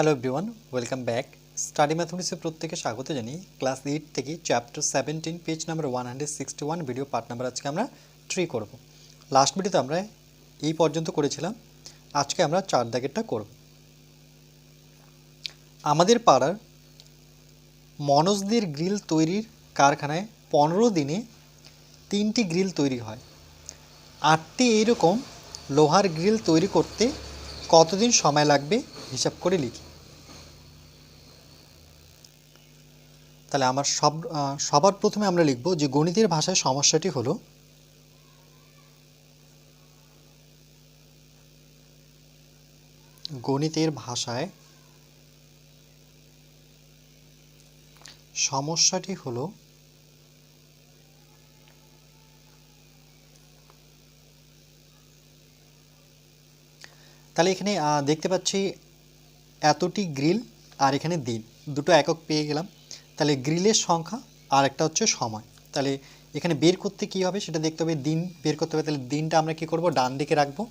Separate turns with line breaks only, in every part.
Hello everyone welcome back study ম্যাথমেটিক্সে প্রত্যেকে স্বাগত জানিয়ে ক্লাস এইট থেকে chapter seventeen page number one hundred sixty one video part number আজকে আমরা থ্রি করব। লাস্ট ভিডিওতে আমরা এই পর্যন্ত করেছিলাম। আজকে আমরা চার দাগেরটা করব। আমাদের পাড়ার মনোজদের গ্রিল তৈরির কারখানায় পনেরো দিনে তিনটি গ্রিল তৈরি হয়। আটটি এইরকম লোহার গ্রিল তৈরি করতে কতদিন সময় লাগবে? হিসাব করে লিখি। তাহলে আমার সব সবার প্রথমে আমরা লিখব যে গণিতের ভাষায় সমস্যাটি হলো গণিতের ভাষায় সমস্যাটি হলো তাহলে এখানে দেখতে পাচ্ছি এতটি গ্রিল আর এখানে দিন দুটো একক পেয়ে গেলাম। তাহলে গ্রিলের সংখ্যা আর একটা হচ্ছে সময়। তাহলে এখানে বের করতে কি হবে সেটা দেখতে হবে, দিন বের করতে হবে। তাহলে দিনটা আমরা কি করব? ডান দিকে রাখব।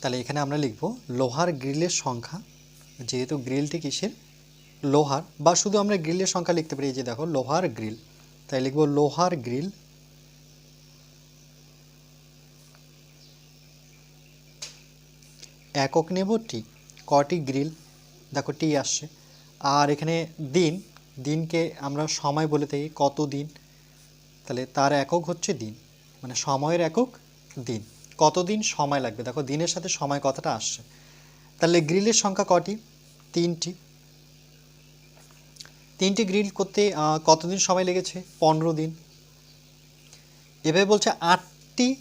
তাহলে এখানে আমরা লিখব, লোহার গ্রিলের সংখ্যা, যেহেতু গ্রিলটি কিসের? লোহার। বা শুধু আমরা গ্রিলের সংখ্যা লিখতে পারি যে দেখো, লোহার গ্রিল। তাই লিখব লোহার গ্রিল একক নেব টি, কটি গ্রিল? দেখো টি আসছে। আর এখানে দিন, দিনকে আমরা সময় বলে থাকি, কত দিন? তাহলে তার একক হচ্ছে দিন। মানে সময়ের একক দিন। কতদিন সময় লাগবে। দেখো দিনের সাথে সময় কথাটা আসছে। তাহলে গ্রিলের সংখ্যা কটি? তিনটি। তিনটি গ্রিল করতে কতদিন সময় লেগেছে? পনেরো দিন। এভাবে বলছে আটটি,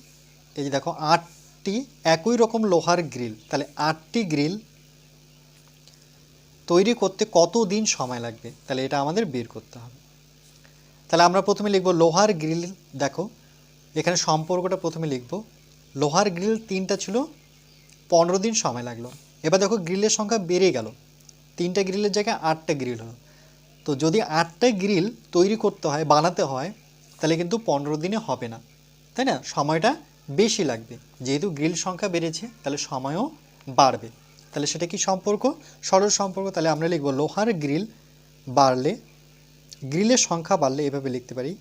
এই যে দেখো, আটটি একই রকম লোহার গ্রিল। তাহলে আটটি গ্রিল তৈরি করতে কত দিন সময় লাগবে? তাহলে এটা আমাদের বের করতে হবে। তাহলে আমরা প্রথমে লিখব লোহার গ্রিল, দেখো, এখানে সম্পর্কটা প্রথমে লিখব। লোহার গ্রিল তিনটা ছিল, পনেরো দিন সময় লাগল। এবার দেখো গ্রিলের সংখ্যা বেড়ে গেল। তিনটা গ্রিলের জায়গায় আটটা গ্রিল হলো। তো যদি আটটা গ্রিল তৈরি করতে হয়, বানাতে হয়, তাহলে কিন্তু পনেরো দিনে হবে না। তাই না? সময়টা বেশি লাগবে। যেহেতু গ্রিল সংখ্যা বেড়েছে, তাহলে সময়ও বাড়বে। তাহলে সেটা কি সম্পর্ক? সরল সম্পর্ক, তাহলে আমরা লিখব লোহার গ্রিল বাড়লে, গ্রিলের সংখ্যা বাড়লে এভাবে লিখতে পারি।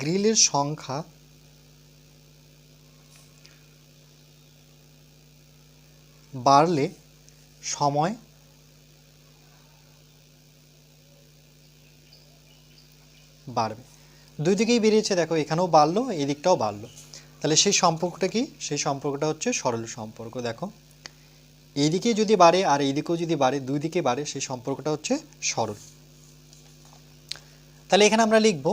গ্রিলের সংখ্যা বাড়লে সময় বাড়বে। দুই দিকেই বেরিয়েছে, দেখো এখানেও বাড়লো এই দিকটাও বাড়লো। তাহলে সেই সম্পর্কটা কি? সেই সম্পর্কটা হচ্ছে সরল সম্পর্ক, দেখো। এইদিকে যদি বাড়ে আর এইদিকেও যদি বাড়ে, দুই দিকে বাড়ে, সেই সম্পর্কটা হচ্ছে সরল। তাহলে এখানে আমরা লিখব,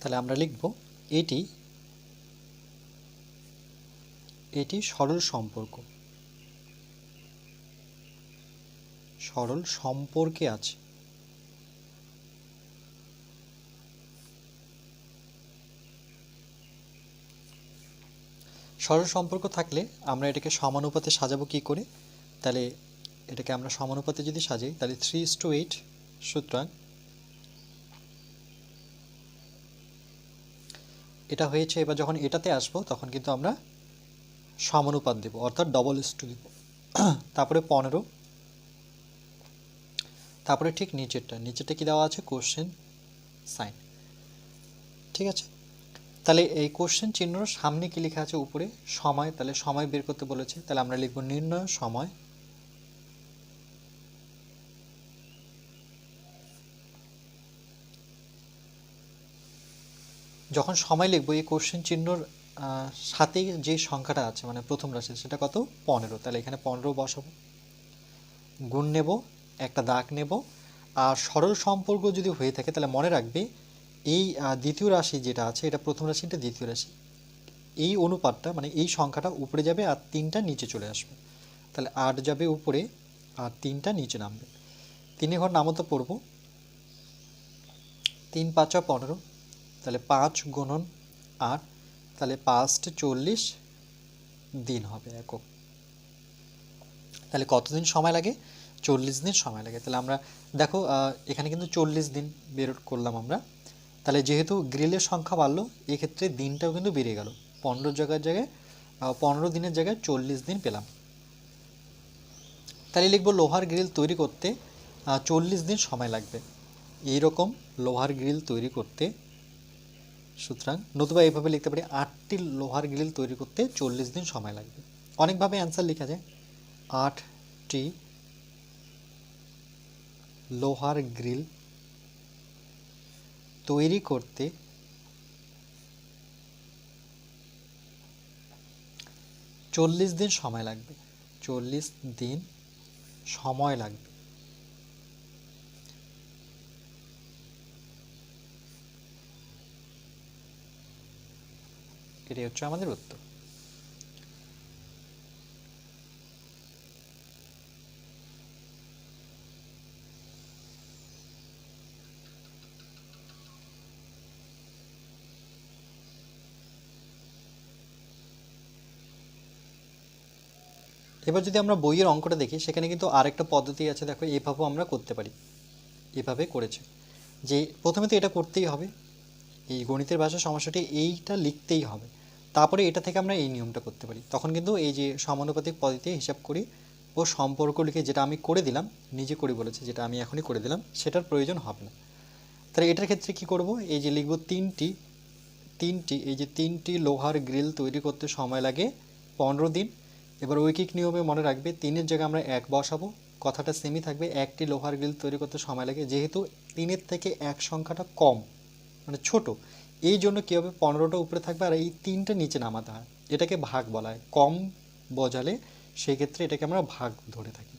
তাহলে আমরা লিখব এটি এটি সরল সম্পর্ক। সরল সম্পর্কে আছে। সরল সম্পর্ক থাকলে আমরা এটাকে সমানুপাতে সাজাবো কি করে? তাহলে এটাকে আমরা সমানুপাতে যদি সাজাই, তাহলে থ্রি ইস টু এইট সুতরাং এটা হয়েছে, এবার যখন এটাতে আসব, তখন কিন্তু আমরা সমানুপাত দেব, অর্থাৎ ডবল ইস টু দেব। তারপরে পনেরো। তারপরে ঠিক নিচেরটা নিচেরটা কি দেওয়া আছে? কোশ্চেন সাইন ঠিক আছে? তাহলে এই কোশ্চেন চিহ্নর সামনে কি লেখা আছে? উপরে সময়, তাহলে সময় বের করতে বলেছে। তাহলে আমরা লিখব নির্ণয় সময়। যখন সময় লিখব, এই কোশ্চেন চিহ্নর সাথে যে সংখ্যাটা আছে মানে প্রথম রাশি সেটা কত? পনেরো। তাহলে এখানে পনেরো বসাবো। গুণ নেব, একটা দাগ নেব। আর সরল সম্পর্ক যদি হয়ে থাকে, তাহলে মনে রাখবে এই দ্বিতীয় রাশি যেটা আছে, এটা প্রথম রাশি, এটা দ্বিতীয় রাশি। এই অনুপাতটা মানে এই সংখ্যাটা উপরে যাবে আর তিনটা নিচে চলে আসবে। তাহলে আট যাবে উপরে আর তিনটা নিচে নামবে। তিনে ঘর নামতো পড়ব। তিন, পাঁচ পনেরো। তাহলে পাঁচ গুণন আট, তাহলে পাঁচটা চল্লিশ দিন হবে একক। তাহলে কতদিন সময় লাগে? চল্লিশ দিন সময় লাগে। তাহলে আমরা, দেখো এখানে কিন্তু চল্লিশ দিন বের করলাম আমরা। তাহলে যেহেতু গ্রিলের সংখ্যা বাড়লো, এক্ষেত্রে দিনটাও কিন্তু বেড়ে গেল। পনেরো জায়গার জায়গায় পনেরো দিনের জায়গায় চল্লিশ দিন পেলাম। তাহলে লিখব লোহার গ্রিল তৈরি করতে চল্লিশ দিন সময় লাগবে। এইরকম লোহার গ্রিল তৈরি করতে, সুতরাং নতুবা এইভাবে লিখতে পারি, আটটি লোহার গ্রিল তৈরি করতে চল্লিশ দিন সময় লাগবে। অনেকভাবে অ্যান্সার লেখা যায়। আটটি লোহার গ্রিল তৈরি করতে চল্লিশ দিন সময় লাগবে। চল্লিশ দিন সময় লাগবে। এটাই হচ্ছে আমাদের উত্তর। এবার যদি আমরা বইয়ের অঙ্কটা দেখি, সেখানে কিন্তু আরেকটা পদ্ধতি আছে, দেখো, এভাবেও আমরা করতে পারি। এভাবে করেছে। যে প্রথমে তো এটা করতেই হবে। এই গণিতের ভাষা সমস্যাটি এইটা লিখতেই হবে। তারপরে এটা থেকে আমরা এই নিয়মটা করতে পারি। তখন কিন্তু এই যে সমানুপাতিক পদ্ধতি হিসাব করি ও সম্পর্ক লিখে যেটা আমি করে দিলাম, নিজে করি বলেছে, যেটা আমি এখনই করে দিলাম, সেটার প্রয়োজন হবে না। তাহলে এটার ক্ষেত্রে কি করব? এই যে লিখব তিনটি তিনটি, এই যে তিনটি লোহার গ্রিল তৈরি করতে সময় লাগে পনেরো দিন। এবার ঐকিক নিয়মে মনে রাখবে, তিনের জায়গায় আমরা এক বসাবো, কথাটা সেমই থাকবে, একটি লোহার গ্রিল তৈরি করতে সময় লাগে, যেহেতু তিনের থেকে এক সংখ্যাটা কম মানে ছোট, এই জন্য কী হবে, পনেরোটা উপরে থাকবে আর এই তিনটা নিচে নামাতে হয়, এটাকে ভাগ বলা হয়। কম বজালে সেই ক্ষেত্রে এটাকে আমরা ভাগ ধরে থাকি।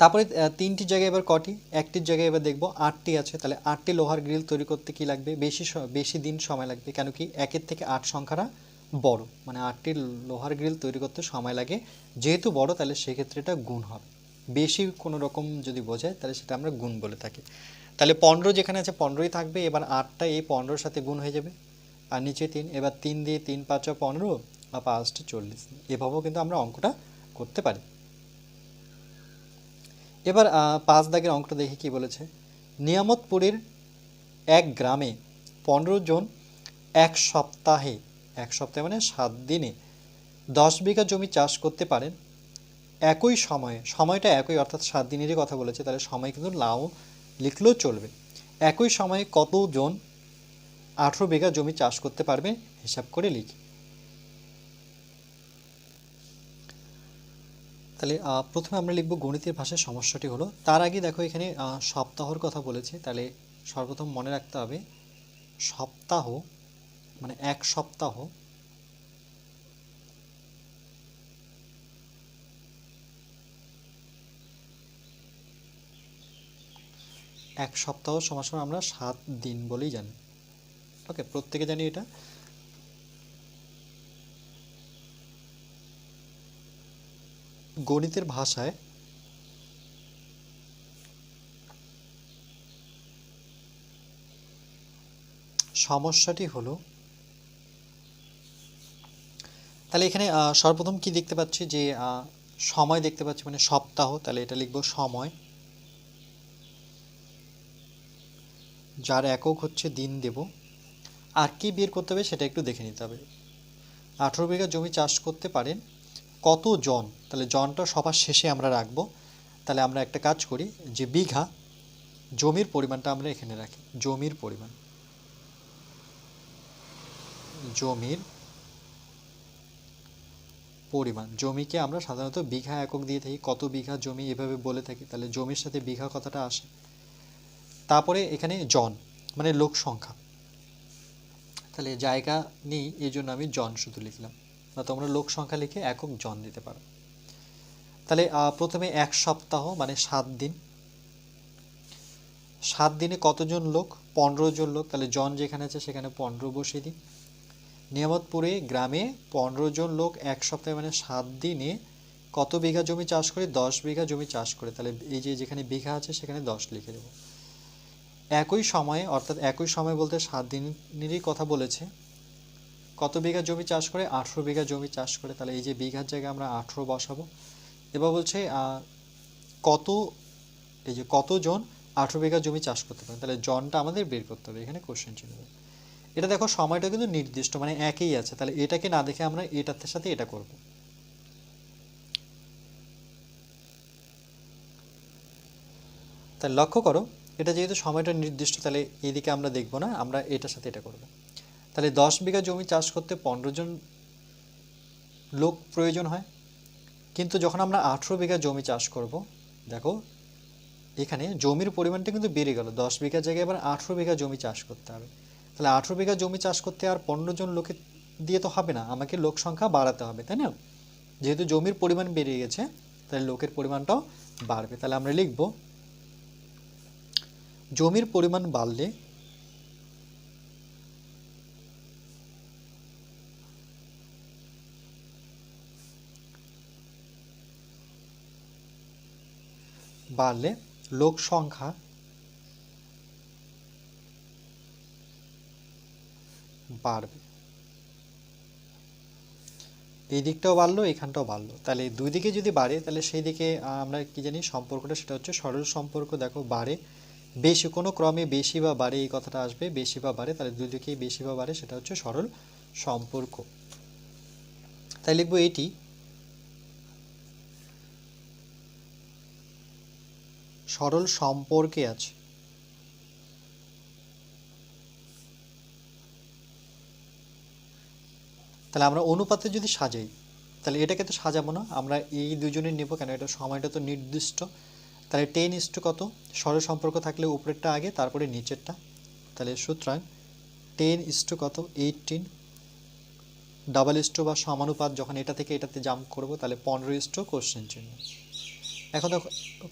তারপরে তিনটি জায়গায় এবার কটি, একটির জায়গায় এবার দেখব আটটি আছে, তাহলে আটটি লোহার গ্রিল তৈরি করতে কি লাগবে, বেশি বেশি দিন সময় লাগবে, কেন কি একের থেকে আট সংখ্যাটা বড়। মানে আটটি লোহার গ্রিল তৈরি করতে সময় লাগে। যেহেতু বড়, তাহলে সেক্ষেত্রে এটা গুণ হবে। বেশি কোনো রকম যদি বোঝায়, তাহলে সেটা আমরা গুণ বলে থাকি। তাহলে পনেরো যেখানে আছে, পনেরোই থাকবে। এবার আটটা এই পনেরোর সাথে গুণ হয়ে যাবে। আর নিচে তিন, এবার তিন দিয়ে তিন, পাঁচ পনেরো আর পাঁচটা চল্লিশ। এভাবেও কিন্তু আমরা অঙ্কটা করতে পারি। এবার পাঁচ দাগের অঙ্কটা দেখি কি বলেছে। নিয়ামতপুরের এক গ্রামে পনেরো জন এক সপ্তাহে এক সপ্তাহে মানে সাত দিনে দশ বিঘা জমি চাষ করতে পারেন। একই সময়ে, সময়টা একই, অর্থাৎ সাত দিনেরই কথা বলেছে, তাহলে সময় কিন্তু লাও লিখলেও চলবে। একই সময়ে কতজন আঠেরো বিঘা জমি চাষ করতে পারবে হিসাব করে লিখি। তাহলে প্রথমে আমরা লিখব গণিতের ভাষায় সমস্যাটি হলো, তার আগে দেখো এখানে সপ্তাহর কথা বলেছে, তাহলে সর্বপ্রথম মনে রাখতে হবে, সপ্তাহ মানে এক সপ্তাহ এক সপ্তাহ সমান সমান আমরা সাত দিন বলেই জানি। ওকে, প্রত্যেকে জানি এটা? গণিতের ভাষায় সমস্যাটি হলো তাহলে এখানে সর্বপ্রথম কি দেখতে পাচ্ছি যে সময় দেখতে পাচ্ছি মানে সপ্তাহ, তাহলে এটা লিখব সময়। যার একক হচ্ছে দিন দেব। আর কি বের করতে হবে সেটা একটু দেখে নিতে হবে। আঠেরো বিঘা জমি চাষ করতে পারেন কত জন? তাহলে জনটা সবার শেষে আমরা রাখব। তাহলে আমরা একটা কাজ করি যে বিঘা জমির পরিমাণটা আমরা এখানে রাখি। জমির পরিমাণ। জমির পরিমাণ। জমিকে আমরা সাধারণত বিঘা একক দিয়ে থাকি। কত বিঘা জমি এভাবে বলে থাকি, তাহলে জমির সাথে বিঘা কথাটা আসে। তারপরে এখানে জন মানে লোক সংখ্যা। তাহলে জায়গা নেই, এই জন্য আমি জন শুধু লিখলাম। বা তোমরা লোক সংখ্যা লিখে একক জন দিতে পারো। তাহলে প্রথমে এক সপ্তাহ মানে সাত দিন। সাত দিনে কতজন লোক? পনেরো জন লোক। তাহলে জন যেখানে আছে, সেখানে পনেরো বসিয়ে দিই। নিয়ামতপুরে গ্রামে পনেরো জন লোক এক সপ্তাহে মানে সাত দিনে কত বিঘা জমি চাষ করে? দশ বিঘা জমি চাষ করে। তাহলে এই যে যেখানে বিঘা আছে, সেখানে দশ লিখে দেবো। একই সময়ে, অর্থাৎ একই সময় বলতে সাত দিনেরই কথা বলেছে, কত বিঘা জমি চাষ করে? আঠেরো বিঘা জমি চাষ করে। তাহলে এই যে বিঘার জায়গায় আমরা আঠেরো বসাবো। এবার বলছে কত, এই যে কতজন আঠেরো বিঘা জমি চাষ করতে পারে তাহলে জনটা আমাদের বের করতে হবে। এখানে কোশ্চেন চিহ্ন। এটা দেখো, সময়টা কিন্তু নির্দিষ্ট মানে একই আছে। তাহলে এটাকে না দেখে আমরা এটার সাথে এটা করব। তাহলে লক্ষ্য করো, এটা যেহেতু সময়টা নির্দিষ্ট, তাহলে এইদিকে আমরা দেখব না, আমরা এটার সাথে এটা করব। তাহলে দশ বিঘা জমি চাষ করতে পনেরো জন লোক প্রয়োজন হয়। কিন্তু যখন আমরা আঠেরো বিঘা জমি চাষ করব, দেখো, এখানে জমির পরিমাণটা কিন্তু বেড়ে গেল। দশ বিঘা জায়গায় এবার আঠেরো বিঘা জমি চাষ করতে হবে। তাহলে আঠেরো বিঘা জমি চাষ করতে আর পনেরো জন লোকে দিয়ে তো হবে না, আমাকে লোক সংখ্যা বাড়াতে হবে, তাই না? যেহেতু জমির পরিমাণ বেড়ে গেছে, তাহলে লোকের পরিমাণটাও বাড়বে। তাহলে আমরা লিখব, জমির পরিমাণ বাড়লে বাড়লে লোক সংখ্যা বাড়বে। এই দিকটাও বাড়লো এখানটাও বাড়লো। তাহলে দুই দিকে যদি বাড়ে, তাহলে সেই দিকে আমরা কি জানি সম্পর্কটা, সেটা হচ্ছে সরল সম্পর্ক, দেখো, বাড়ে। বেশি, কোনো ক্রমে বেশি বা বাড়ে এই কথাটা আসবে, বেশি বা বাড়ে, তাহলে দুই দিকেই বেশি বা বাড়ে, সেটা হচ্ছে সরল সম্পর্ক। তাই লিখব এটি। সরল সম্পর্কে আছে। তাহলে আমরা অনুপাতে যদি সাজাই, তাহলে এটাকে তো সাজাবো না, আমরা এই দুজনের নেব কেন? এটা সময়টা তো নির্দিষ্ট। তাহলে টেন ইস্টু কত? সরল সম্পর্ক থাকলে উপরেরটা আগে, তারপরে নিচেরটা। তাহলে সুতরাং টেন ইস্টু কত? এইটিন ডাবল ইস্টু বা সমানুপাত যখন এটা থেকে এটাতে জাম্প করব, তাহলে পনেরো ইস্টু কোশ্চেন চিহ্ন। এখন দেখো,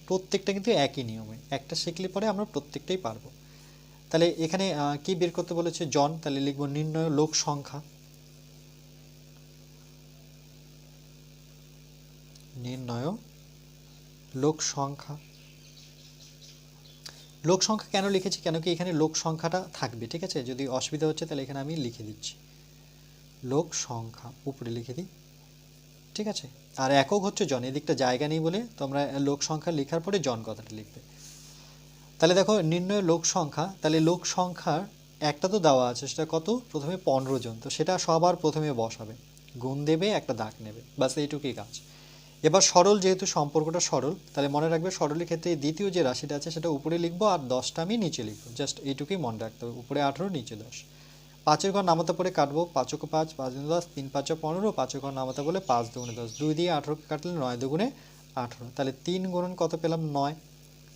প্রত্যেকটা কিন্তু একই নিয়মে, একটা শিখলে পরে আমরা প্রত্যেকটাই পারব। তাহলে এখানে কি বের করতে বলেছে? জন, তাহলে লিখব নির্ণয় লোক সংখ্যা। নির্ণয়, লোক সংখ্যা। লোক সংখ্যা কেন লিখেছি? কেন কি এখানে লোক সংখ্যাটা থাকবে, ঠিক আছে? যদি অসুবিধা হচ্ছে, তাহলে এখানে আমি লিখে দিচ্ছি। লোক সংখ্যা, উপরে লিখে দিই, ঠিক আছে? আর একক হচ্ছে জন, এদিকটা জায়গা নেই বলে তোমরা লোক সংখ্যা লেখার পরে জন কথাটা লিখবে। তাহলে দেখো, নির্ণয় লোক সংখ্যা, তাহলে লোক সংখ্যার একটা তো দেওয়া আছে, সেটা কত? প্রথমে পনেরো জন, তো সেটা সবার প্রথমে বসাবে। গুণ দেবে, একটা দাগ নেবে। বাস এইটুকুই কাজ। এবার সরল যেহেতু সম্পর্কটা সরল, তাহলে মনে রাখবে সরলের ক্ষেত্রে দ্বিতীয় যে রাশিটা আছে সেটা উপরে লিখব আর দশটা আমি নিচে লিখব। জাস্ট এইটুকুই মনে রাখতে হবে, উপরে আঠেরো, নিচে দশ। পাঁচের ঘর নামাতে পরে কাটবো পাঁচক পাঁচ পাঁচ দুগুণে দশ, তিন পাঁচ পনেরো, পাঁচের ঘর নামাতে বলে পাঁচ দুগুণে দশ। দুই দিয়ে আঠেরোকে কাটলে নয় দুগুণে আঠেরো। তাহলে তিন গুণন কত পেলাম? নয়।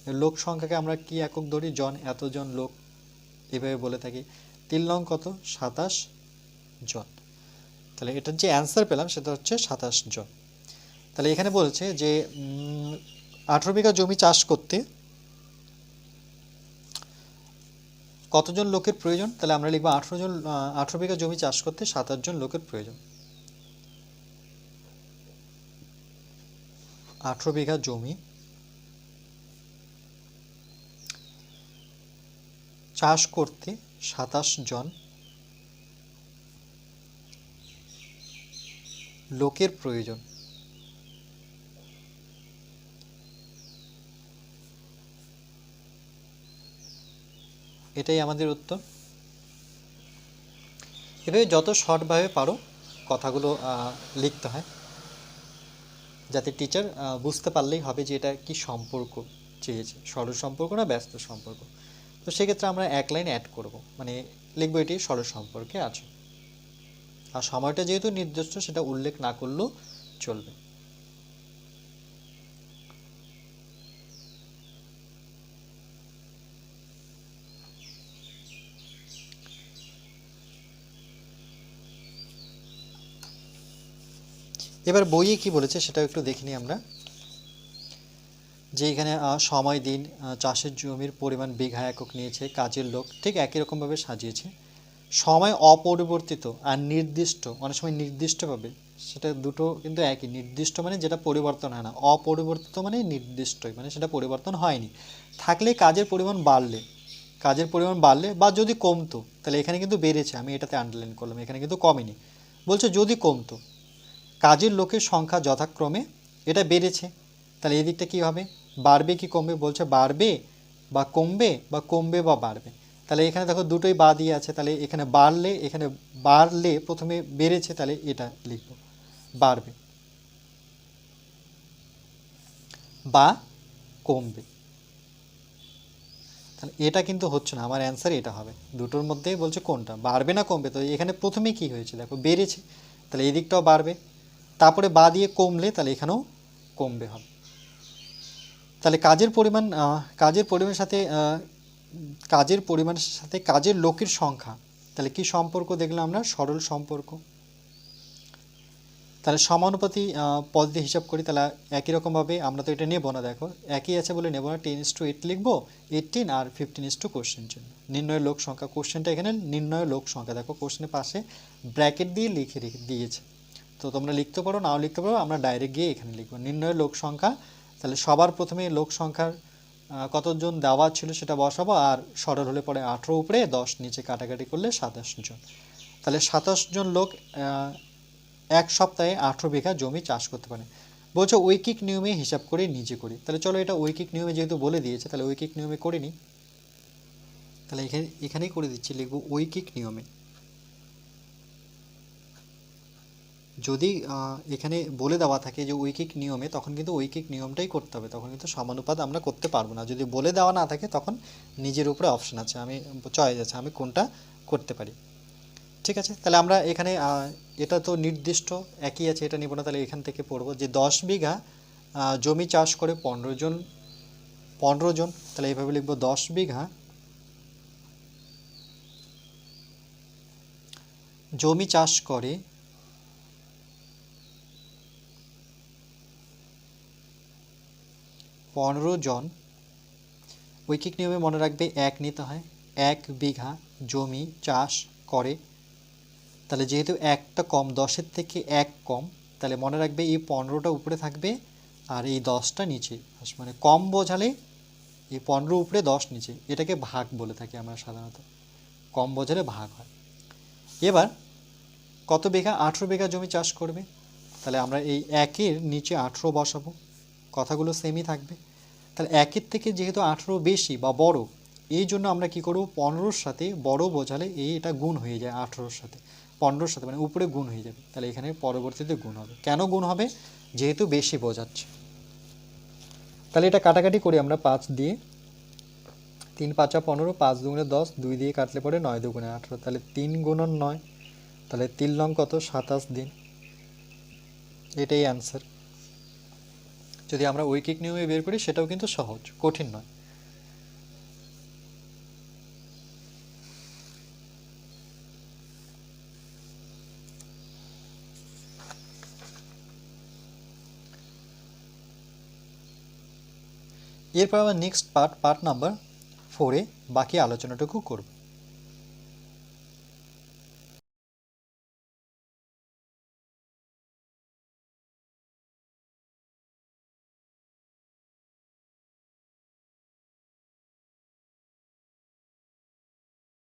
লোক সংখ্যাকে আমরা কি একক ধরি? জন, এতজন লোক। এভাবে বলে থাকি। তিন লং কত? সাতাশ জন। তাহলে এটার যে অ্যান্সার পেলাম সেটা হচ্ছে সাতাশ জন। তাহলে এখানে বলছে যে আঠেরো বিঘা জমি চাষ করতে কতজন লোকের প্রয়োজন? তাহলে আমরা লিখব আঠেরো জন আঠেরো বিঘা জমি চাষ করতে সাতাশ জন লোকের প্রয়োজন। আঠেরো বিঘা জমি। চাষ করতে সাতাশ জন লোকের প্রয়োজন। এটাই আমাদের উত্তর। এভাবে যত শর্টভাবে পারো কথাগুলো লিখতে হয়। যাতে টিচার বুঝতে পারলেই হবে যে এটা কি সম্পর্ক চেয়েছে। সরল সম্পর্ক না ব্যস্ত সম্পর্ক? তো সেক্ষেত্রে আমরা এক লাইন অ্যাড করব। মানে লিখব এটি সরল সম্পর্কে আছে। আর সময়টা যেহেতু নির্দিষ্ট, সেটা উল্লেখ না করলেও চলবে। এবার বইয়ে কি বলেছে সেটাও একটু দেখিনি আমরা। যে এখানে সময়, দিন চাষের জমির পরিমাণ বিঘা একক নিয়েছে, কাজের লোক ঠিক একই রকমভাবে সাজিয়েছে। সময় অপরিবর্তিত আর নির্দিষ্ট, অনেক সময় নির্দিষ্টভাবে সেটা দুটো কিন্তু একই। নির্দিষ্ট মানে যেটা পরিবর্তন হয় না, অপরিবর্তিত মানে নির্দিষ্টই মানে সেটা পরিবর্তন হয়নি। থাকলে কাজের পরিমাণ বাড়লে, কাজের পরিমাণ বাড়লে বা যদি কমতো, তাহলে এখানে কিন্তু বেড়েছে, আমি এটাতে আন্ডারলাইন করলাম, এখানে কিন্তু কমেনি। বলছে যদি কমতো কাজের লোকের সংখ্যা যথাক্রমে এটা বেড়েছে। তাহলে এদিকটা কী হবে? বাড়বে কি কমবে? বলছে বাড়বে বা কমবে বা কমবে বা বাড়বে। তাহলে এখানে দেখো দুটোই বা দিয়ে আছে। তাহলে এখানে বাড়লে এখানে বাড়লে প্রথমে বেড়েছে, তাহলে এটা লিখব। বাড়বে বা কমবে। তাহলে এটা কিন্তু হচ্ছে না, আমার অ্যান্সার এটা হবে। দুটোর মধ্যেই বলছে কোনটা, বাড়বে না কমবে? তো এখানে প্রথমে কি হয়েছে? দেখো বেড়েছে। তাহলে এই দিকটাও বাড়বে। তারপরে বা দিয়ে কমলে তাহলে এখানেও কমবে হবে। তাহলে কাজের পরিমাণ কাজের পরিমাণের সাথে কাজের পরিমাণের সাথে কাজের লোকের সংখ্যা। তাহলে কি সম্পর্ক দেখলাম আমরা? সরল সম্পর্ক। তাহলে সমানুপাতি পদ দিয়ে হিসাব করি, তাহলে একই রকমভাবে আমরা তো এটা নেব না, দেখো। একই আছে বলে নেব না টেন ইস টু এইট লিখব এইটিন আর ফিফটিন ইস টু কোশ্চেন জন্য। নির্ণয়ের লোক সংখ্যা কোশ্চেনটা এখানে নির্ণয়ের লোক সংখ্যা, দেখো কোশ্চেনের পাশে ব্র্যাকেট দিয়ে লিখে রেখে দিয়েছে। তো তোমরা লিখতে পারো, নাও লিখতে পারো, আমরা ডাইরেক্ট গিয়ে এখানে লিখব। নির্ণয়ের লোক সংখ্যা, তাহলে সবার প্রথমে লোক সংখ্যার কতজন দেওয়া ছিল সেটা বসাবো, আর সরল হলে পরে আঠেরো উপরে, দশ নিচে কাটাকাটি করলে সাতাশ জন। তাহলে সাতাশ জন লোক এক সপ্তাহে আঠেরো বিঘা জমি চাষ করতে পারে। বলছো ঐকিক নিয়মে হিসাব করে নিজে করি। তাহলে চলো এটা ঐকিক নিয়মে যেহেতু বলে দিয়েছে, তাহলে ঐকিক নিয়মে করে নিই তাহলে এখানে, এখানেই করে দিচ্ছি, লিখব ঐকিক নিয়মে। যদি এখানে বলে দেওয়া থাকে যে ঐকিক নিয়মে, তখন কিন্তু ঐকিক নিয়মটাই করতে হবে। তখন কিন্তু সমানুপাত আমরা করতে পারব না। যদি বলে দেওয়া না থাকে, তখন নিজের উপরে অপশন আছে। আমি চয়েস আছে, আমি কোনটা করতে পারি। ঠিক আছে? তাহলে আমরা এখানে এটা তো নির্দিষ্ট, একই আছে, এটা নিব না, তাহলে এখান থেকে পড়ব যে দশ বিঘা জমি চাষ করে পনেরো জন পনেরো জন, তাহলে এইভাবে লিখব দশ বিঘা জমি চাষ করে পনেরো জন। ঐকিক নিয়মে মনে রাখবে এক নিতে হয়। এক বিঘা জমি চাষ করে। তাহলে যেহেতু একটা কম, দশের থেকে এক কম, তাহলে মনে রাখবে এই পনেরোটা উপরে থাকবে আর এই দশটা নিচে। মানে কম বোঝালে এই পনেরো উপরে দশ নিচে। এটাকে ভাগ বলে থাকি আমরা সাধারণত। কম বোঝালে ভাগ হয়। এবার কত বিঘা? আঠেরো বিঘা জমি চাষ করবে। তাহলে আমরা এই একের নিচে আঠেরো বসাবো। কথাগুলো সেমই থাকবে। তাহলে একের থেকে যেহেতু আঠেরো বেশি বা বড়, এই জন্য আমরা কি করব? পনেরোর সাথে বড় বোঝালে এই এটা গুণ হয়ে যায় আঠেরোর সাথে। পনেরোর সাথে মানে উপরে গুণ হয়ে যাবে। তাহলে এখানে পরবর্তীতে গুণ হবে। কেন গুণ হবে? যেহেতু বেশি বোঝাচ্ছে। তাহলে এটা কাটাকাটি করি আমরা পাঁচ দিয়ে। তিন পাঁচা পনেরো, পাঁচ দুগুণে দশ, দুই দিয়ে কাটলে পরে নয় দুগুণে আঠেরো। তাহলে তিন গুণন নয়। তাহলে তিন লং কত? সাতাশ দিন। এটাই অ্যান্সার যদি আমরা ঐকিক নিয়মে বের করি, সেটাও কিন্তু সহজ, কঠিন নয়। এরপর আমরা নেক্সট পার্ট পার্ট নাম্বার ফোরে বাকি আলোচনাটুকু করব।